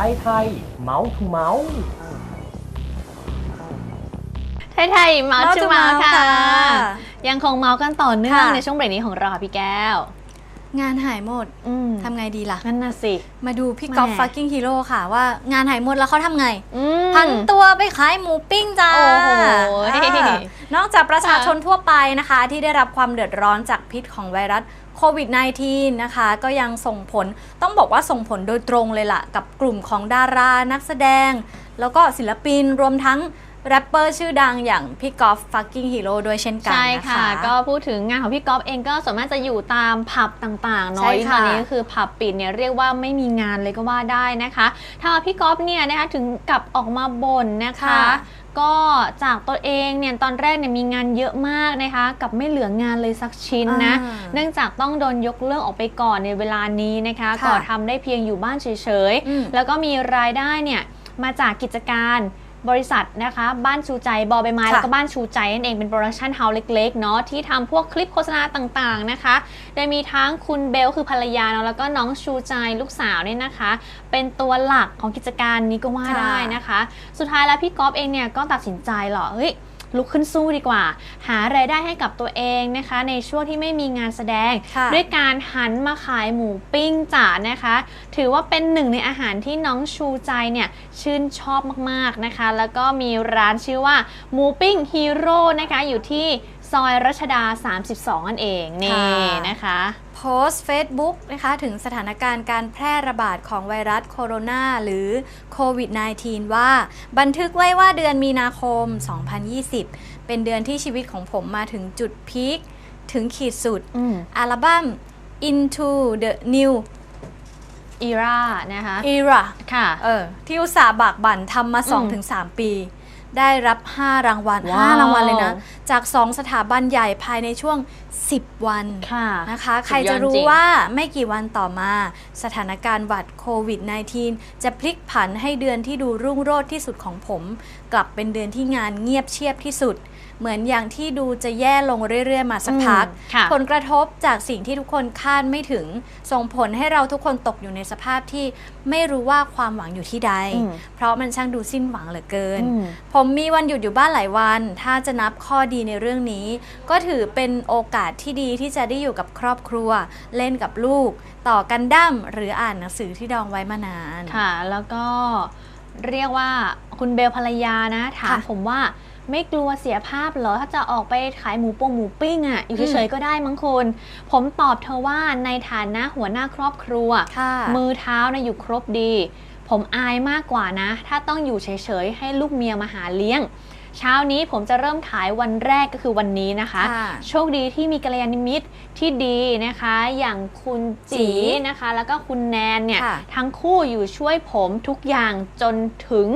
ไทยไทยเมาส์ทูเมาส์ไทยไทยเมาส์ Mouth ชู to เมาส์ Mouth ค่ะค่ะ ยังคงเมาส์กันต่อเนื่องค่ะในช่วงเบรกนี้ของเราค่ะพี่แก้ว งานหายหมดอืมทำไงดีล่ะ นั่นน่ะสิ มาดูพี่แหม่กอล์ฟฟักกิ้งฮีโร่ค่ะว่างานหายหมดแล้วเขาทำไง อืม พันตัวไปขายหมูปิ้งจ้าโอ้โหอ่านอกจากประชาชนทั่วไปนะคะ ที่ได้รับความเดือดร้อนจากพิษของไวรัสโควิด -19 นะคะ ก็ยังส่งผลต้องบอกว่าส่งผลโดยตรงเลยล่ะ กับกลุ่มของดารานักแสดง แล้วก็ศิลปินรวมทั้ง แรปเปอร์ชื่อดังอย่างพี่กอล์ฟฟักกิ้งฮีโร่ด้วยเช่นกันใช่นะค่ะคะก็พูดถึงงานของพี่ก๊อฟเองก็ส่วนมากจะอยู่ตามผับต่างๆใช่เนาะตค่ะอนนี้ก็คือผับปิดเนี่ยเรียกว่าไม่มีงานเลยก็ว่าได้นะคะทางพี่ก๊อฟเนี่ยนะคะถึงกับออกมาบ่นนะคะค่ะก็จากตัวเองเนี่ยตอนแรกเนี่ยมีงานเยอะมากนะคะ กับไม่เหลืองานเลยสักชิ้นนะอ่าเนื่องจากต้องโดนยกเลิกออกไปก่อนในเวลานี้นะคะค่ะก็ทำได้เพียงอยู่บ้านเฉยอืมๆแล้วก็มีรายได้เนี่ยมาจากกิจการ บริษัทนะคะ บ้านชูใจบอใบไม้ค่ะแล้วก็บ้านชูใจนั่นเองเป็นโปรดักชันเฮาส์เล็กๆเนาะที่ทำพวกคลิปโฆษณาต่างๆนะคะ โดยมีทั้งคุณเบลคือภรรยาเนาะแล้วก็น้องชูใจลูกสาวเนี่ยนะคะ เป็นตัวหลักของกิจการนี้ก็ว่าค่ะได้นะคะ สุดท้ายแล้วพี่ก๊อฟเองเนี่ยก็ตัดสินใจเหรอเฮ้ย ลุกขึ้นสู้ดีกว่า หารายได้ให้กับตัวเองนะคะ ในช่วงที่ไม่มีงานแสดงค่ะด้วยการหันมาขายหมูปิ้งจ่านะคะ ถือว่าเป็นหนึ่งในอาหารที่น้องชูใจเนี่ยชื่นชอบมากๆนะคะ แล้วก็มีร้านชื่อว่าหมูปิ้งฮีโร่นะคะอยู่ที่ซอยรัชดา 32 นั่นเองนี่ค่ะนะคะ โพสต์ Facebook นะคะถึงสถานการณ์การแพร่ระบาดของไวรัสโคโรนาหรือโควิด -19 ว่า บันทึกไว้ว่าเดือนมีนาคม 2020 เป็นเดือนที่ชีวิตของผมมาถึงจุดพีคถึงขีดสุดอืมอัลบั้ม Into the New อีรานะคะ Era ค่ะ เออ ที่อุตสาห์บากบั่นทำมาอืม2-3 ปี ได้รับ 5 รางวัลว้าว 5รางวัลเลยนะ จาก 2 สถาบันใหญ่ภายในช่วง 10 วันค่ะ นะคะสุดยอดใครจะรู้จริงว่าไม่กี่วันต่อมา สถานการณ์หวัดโควิด -19 จะพลิกผันให้เดือนที่ดูรุ่งโรจน์ที่สุดของผม กลับเป็นเดือนที่งานเงียบเชียบที่สุด เหมือนอย่างที่ดูจะแย่ลงเรื่อย ๆ มาสักพัก อืมค่ะ ผลกระทบจากสิ่งที่ทุกคนคาดไม่ถึง ส่งผลให้เราทุกคนตกอยู่ในสภาพที่ไม่รู้ว่าความหวังอยู่ที่ใด อืมเพราะมันช่างดูสิ้นหวังเหลือเกิน อืม ผมมีวันหยุดอยู่บ้านหลายวัน ถ้าจะนับข้อดีในเรื่องนี้ ก็ถือเป็นโอกาสที่ดีที่จะได้อยู่กับครอบครัว เล่นกับลูก ต่อกันดั้มหรืออ่านหนังสือที่ดองไว้มานาน ค่ะ แล้วก็เรียกว่าคุณเบลภรรยานะ ถามค่ะผมว่าไม่กลัวเสียภาพเหรอ ถ้าจะออกไปขายหมูโปงหมูปิ้งอะ่ะ อยู่อืมเฉยๆก็ได้มั้งคุณผมตอบเธอว่าในฐานะหัวหน้าครอบครัวค่ะมือเท้านะอยู่ครบดี ผมอายมากกว่านะ ถ้าต้องอยู่เฉยๆ ให้ลูกเมียมาหาเลี้ยง เช้านี้ผมจะเริ่มขายวันแรกก็คือวันนี้นะคะค่ะโชคดีที่มีกัลยาณมิตรที่ดีนะคะ อย่างคุณจีจีนะคะ แล้วก็คุณแนนเนี่ยค่ะทั้งคู่อยู่ช่วยผมทุกอย่างจนถึง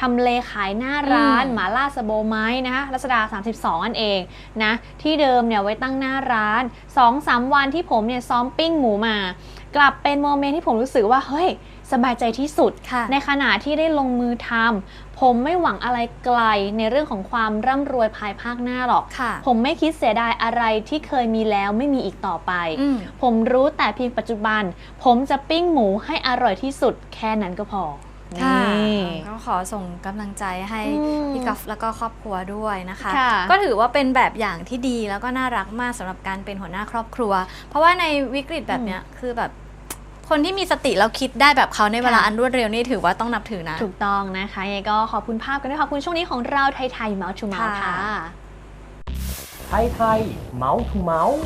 ทำเลขายหน้าร้านอืมหมาล่าสโบไม้นะคะรัชดา 32 อันเองนะ ที่เดิมเนี่ยไว้ตั้งหน้าร้าน 2-3 วันที่ผมเนี่ยซ้อมปิ้งหมูมา กลับเป็นโมเมนต์ที่ผมรู้สึกว่าเฮ้ย สบายใจที่สุดค่ะในขณะที่ได้ลงมือทำผมไม่หวังอะไรไกลในเรื่องของความร่ำรวยภายภาคหน้าหรอกค่ะผมไม่คิดเสียดายอะไรที่เคยมีแล้วไม่มีอีกต่อไปอืมผมรู้แต่เพียงปัจจุบัน ผมจะปิ้งหมูให้อร่อยที่สุดแค่นั้นก็พอค่ะนี่ก็ขอส่งกำลังใจให้อืมพี่กอฟแล้วก็ครอบครัวด้วยนะคะค่ะก็ถือว่าเป็นแบบอย่างที่ดีแล้วก็น่ารักมากสำหรับการเป็นหัวหน้าครอบครัว เพราะว่าในวิกฤตแบบเนี้ยคือแบบ คนที่มีสติแล้วคิดได้แบบเขาในเวลาค่ะอันรวดเร็วนี่ถือว่าต้องนับถือนะ ถูกต้องนะคะยังไงก็ขอบคุณภาพกันด้วยขอบคุณช่วงนี้ของเราไทยไทยเมาส์ทูเมาส์ค่ะค่ะไทยไทยเมาส์ทูเมาส์